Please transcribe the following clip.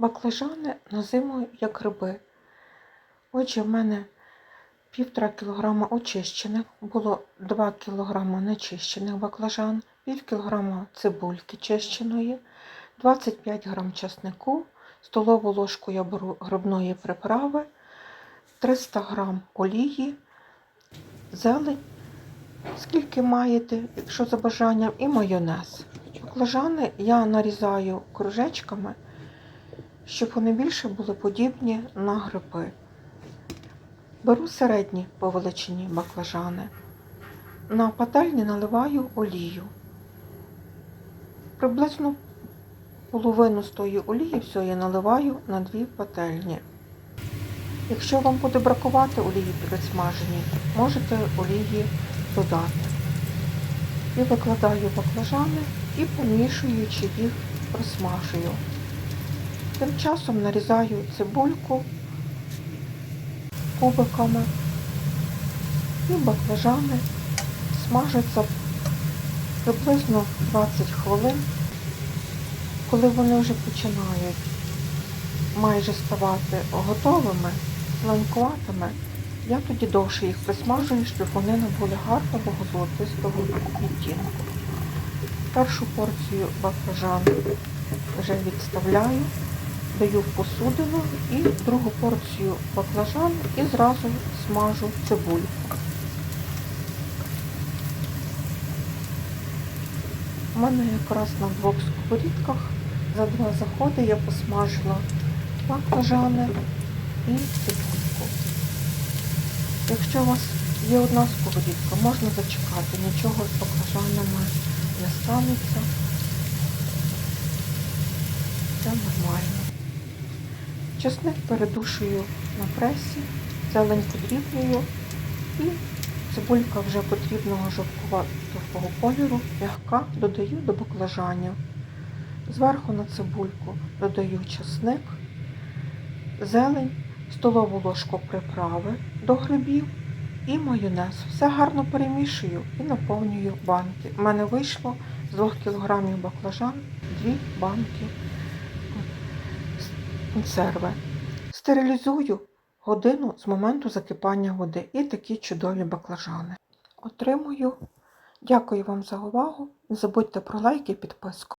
Баклажани на зиму як гриби. Отже, в мене півтора кілограма очищених, було 2 кілограма нечищених баклажан, пів кілограма цибульки чищеної, 25 грам часнику, столову ложку я беру грибної приправи, 300 грам олії, зелень, скільки маєте, якщо за бажанням, і майонез. Баклажани я нарізаю кружечками, щоб вони більше були подібні на гриби. Беру середні по величині баклажани. На пательні наливаю олію. Приблизно половину з тої олії все я наливаю на дві пательні. Якщо вам буде бракувати олії при можете олії додати. І викладаю баклажани і помішуючи їх просмажую. Тим часом нарізаю цибульку кубиками і баклажани смажаться приблизно 20 хвилин. Коли вони вже починають майже ставати готовими, зеленкуватими, я тоді довше їх присмажую, щоб вони набули гарного золотистого відтінку. Першу порцію баклажан вже відставляю, даю посудину і другу порцію баклажан і зразу смажу цибульку. У мене якраз на двох сковорідках за два заходи я посмажила баклажани і цибульку. Якщо у вас є одна сковорідка, можна зачекати, нічого з баклажанами не станеться. Чесник передушую на пресі, зелень подрібнюю і цибулька вже потрібного жовтковатого кольору, м'яка, додаю до баклажанів. Зверху на цибульку додаю чесник, зелень, столову ложку приправи до грибів і майонез. Все гарно перемішую і наповнюю банки. У мене вийшло з 2 кг баклажан 2 банки консерви. Стерилізую годину з моменту закипання води і такі чудові баклажани. Отримую. Дякую вам за увагу. Не забудьте про лайк і підписку.